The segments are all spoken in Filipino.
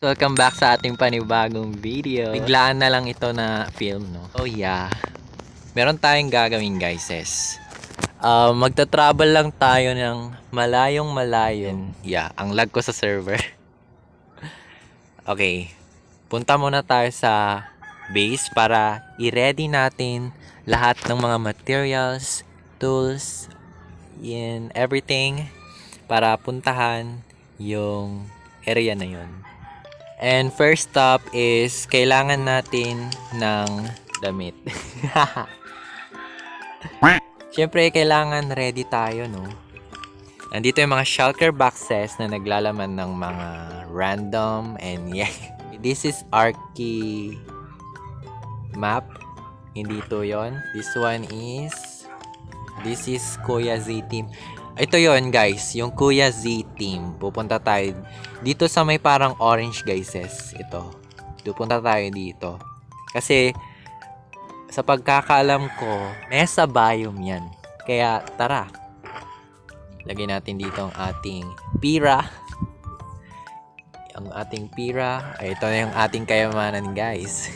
Welcome back sa ating panibagong video. Biglaan na lang ito na film, no? Oh yeah. Meron tayong gagawin, guys. Is, uh, magta-travel lang tayo ng malayong malayo. Yeah, ang lag ko sa server. okay. Punta muna tayo sa base para i-ready natin lahat ng mga materials, tools, and everything para puntahan yung area na yun. And first stop is kailangan natin ng damit. Siyempre, kailangan ready tayo, no? Nandito yung mga shulker boxes na naglalaman ng mga random and yeah. This is Arky map. Hindi to yon. This one is This is Kuya Z Team. Ito yon guys, yung Kuya Z Team. Pupunta tayo dito sa may parang orange guys. Ito. Pupunta tayo dito. Kasi sa pagkakaalam ko, Mesa Biome yan. Kaya tara. Lagay natin dito ang ating pira. Ang ating pira. Ay, ito na yung ating kayamanan guys.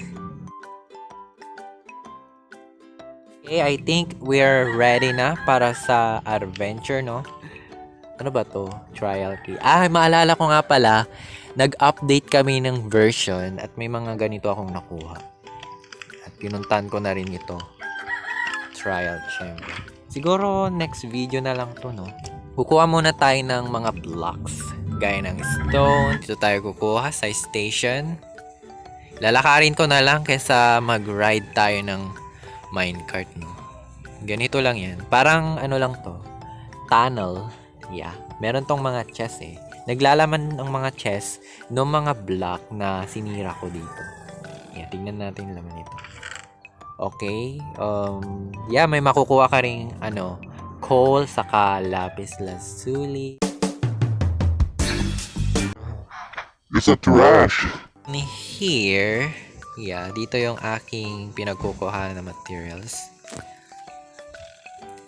Okay, I think we're ready na para sa adventure, no? Ano ba to? Trial key. Ah, maalala ko nga pala, nag-update kami ng version at may mga ganito akong nakuha. At pinuntan ko na rin ito. Trial chamber. Siguro next video na lang to, no? Kukuha muna tayo ng mga blocks. Gaya ng stone. Dito tayo kukuha sa station. Lalakarin ko na lang kaysa mag-ride tayo ng minecart, no? Ganito lang yan. Parang ano lang to. Tunnel. Yeah. Meron tong mga chest eh. Naglalaman ng mga chest ng mga block na sinira ko dito. Yeah, tingnan natin yung laman nito. Okay. Um, yeah, may makukuha ka rin, ano, coal, saka lapis lazuli. It's a trash. Here, yeah, dito yung aking pinagkukuha na materials.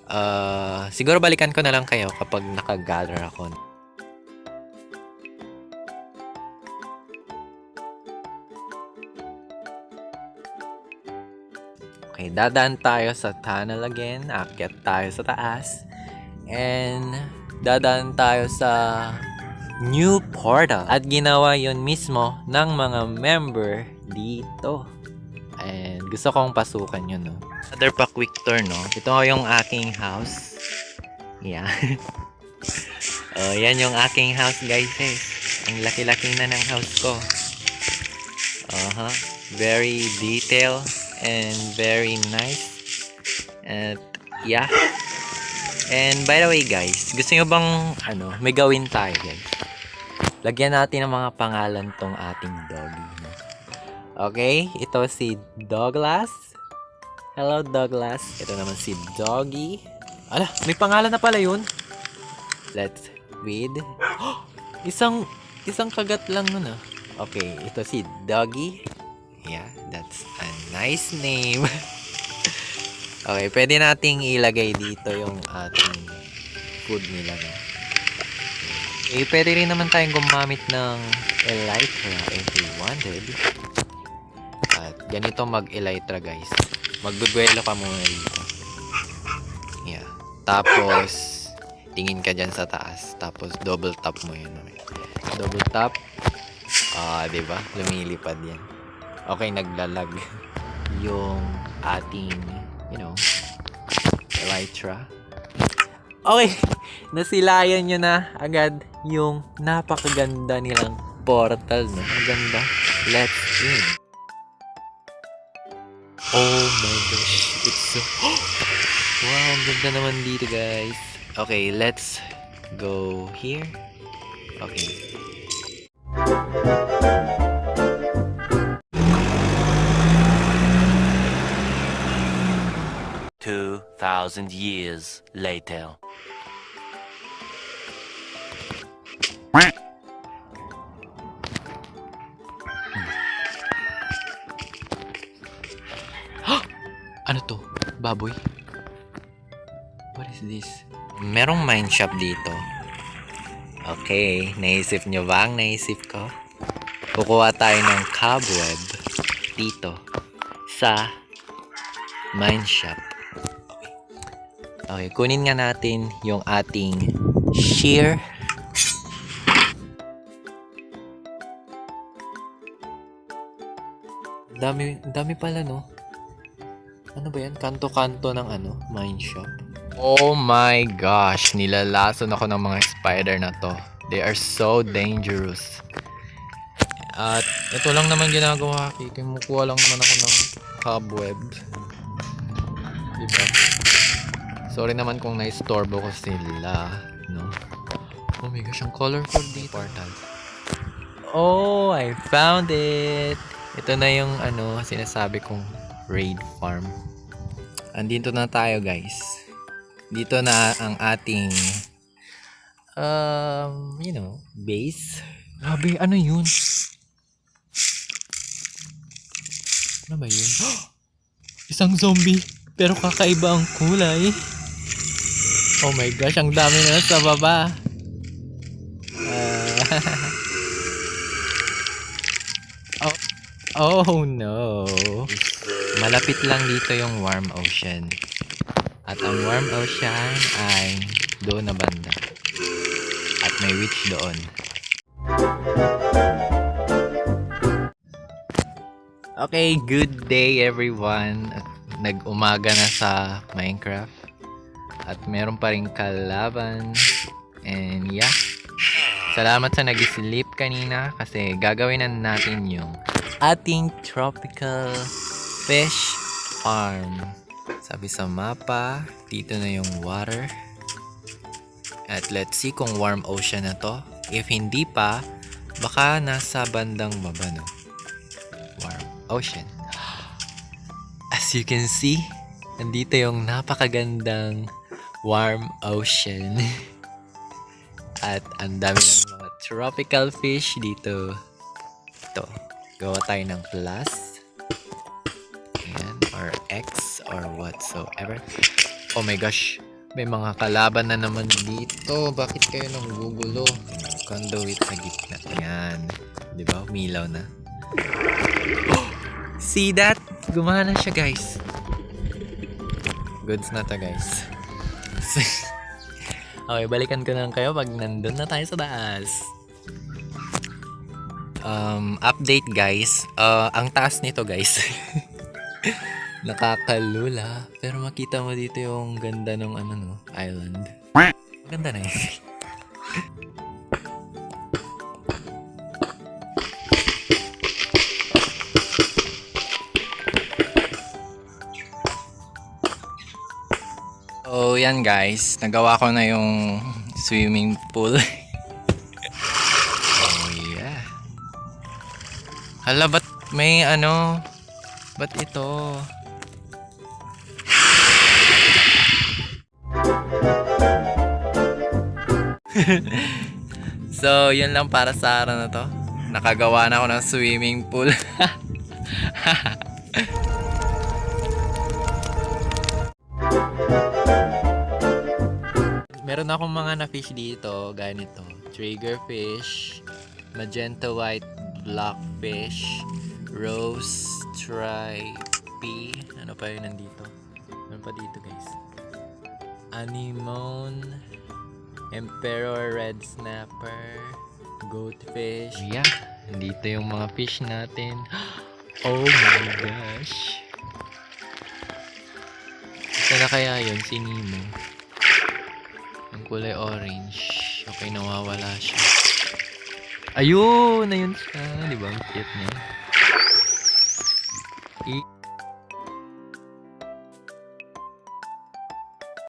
Uh, siguro balikan ko na lang kayo kapag nakagather ako. Okay, dadaan tayo sa tunnel again. Akyat tayo sa taas. And dadaan tayo sa new portal. At ginawa yon mismo ng mga member dito. And gusto kong pasukan yun, no? Other pa quick tour, no? Ito yung aking house. Yeah. oh, yan yung aking house, guys. Eh. Ang laki-laki na ng house ko. Uh-huh. Very detailed and very nice. At, yeah. And by the way, guys, gusto nyo bang, ano, may gawin tayo, guys? Lagyan natin ng mga pangalan tong ating doggy. Okay, ito si Douglas. Hello, Douglas. Ito naman si Doggy. Ala, may pangalan na pala yun. Let's read. isang, isang kagat lang nun ah. Okay, ito si Doggy. Yeah, that's a nice name. okay, pwede nating ilagay dito yung ating food nila. No? Eh, pwede rin naman tayong gumamit ng elytra if we wanted. Ganito mag-elytra guys. Magbubuelo ka muna dito. Yeah. Tapos, tingin ka dyan sa taas. Tapos, double tap mo yun. Double tap. Ah, di ba? Lumilipad yan. Okay, naglalag. Yung ating, you know, elytra. Okay, nasilayan nyo na agad yung napakaganda nilang portal, no? Ang ganda. Let's in. Oh my gosh, it's so... wow, ang ganda naman dito, guys. Okay, let's go here. Okay. Two thousand years later. Baboy? What is this? Merong mine shop dito. Okay, naisip nyo ba ang naisip ko? Kukuha tayo ng cobweb dito sa mine shop. Okay, kunin nga natin yung ating shear. Dami, dami pala no. Ano ba yan? Kanto-kanto ng ano? Mine shop. Oh my gosh, nilalason ako ng mga spider na to. They are so dangerous. At ito lang naman ginagawa ko. Kimukuha lang naman ako ng cobweb. Diba? Sorry naman kung na-istorbo ko sila. No? Oh my gosh, ang colorful dito. Portal. Oh, I found it! Ito na yung ano, sinasabi kong raid farm. Andito na tayo guys. Dito na ang ating um, you know, base. Grabe, ano yun? Ano ba yun? Isang zombie, pero kakaiba ang kulay. Oh my gosh, ang dami na sa baba. Ah. oh, oh no. Malapit lang dito yung warm ocean. At ang warm ocean ay doon na banda. At may witch doon. Okay, good day everyone. Nag-umaga na sa Minecraft. At meron pa rin kalaban. And yeah. Salamat sa nag-sleep kanina kasi gagawin na natin yung ating tropical fish farm. Sabi sa mapa, dito na yung water. At let's see kung warm ocean na to. If hindi pa, baka nasa bandang baba no. Warm ocean. As you can see, nandito yung napakagandang warm ocean. At ang dami ng mga tropical fish dito. Ito. Gawa tayo ng plus. Or whatsoever. Oh my gosh. May mga kalaban na naman dito. Bakit kayo nang gugulo? Conduit sa gitna. Ayan. Di ba? Umilaw na. See that? Gumana siya guys. Goods na to guys. okay, balikan ko na lang kayo pag nandun na tayo sa taas. Um, update guys. Uh, ang taas nito guys. Nakakalula. Pero makita mo dito yung ganda ng ano no, island. Ganda na yun. So, yan guys. Nagawa ko na yung swimming pool. oh, yeah. Hala, ba't may ano? Ba't ito? so, yun lang para sa araw na to. Nakagawa na ako ng swimming pool. Meron akong mga na-fish dito, ganito. Triggerfish, magenta white blackfish, rose stripey, ano pa yun nandito? Ano pa dito guys? Anemone, emperor red snapper, goatfish. Yeah, dito yung mga fish natin. Oh my gosh. Ito na kaya yun, si Nemo. Ang kulay orange. Okay, nawawala siya. Ayun! Ayun siya. Di ba? Ang cute niya. I-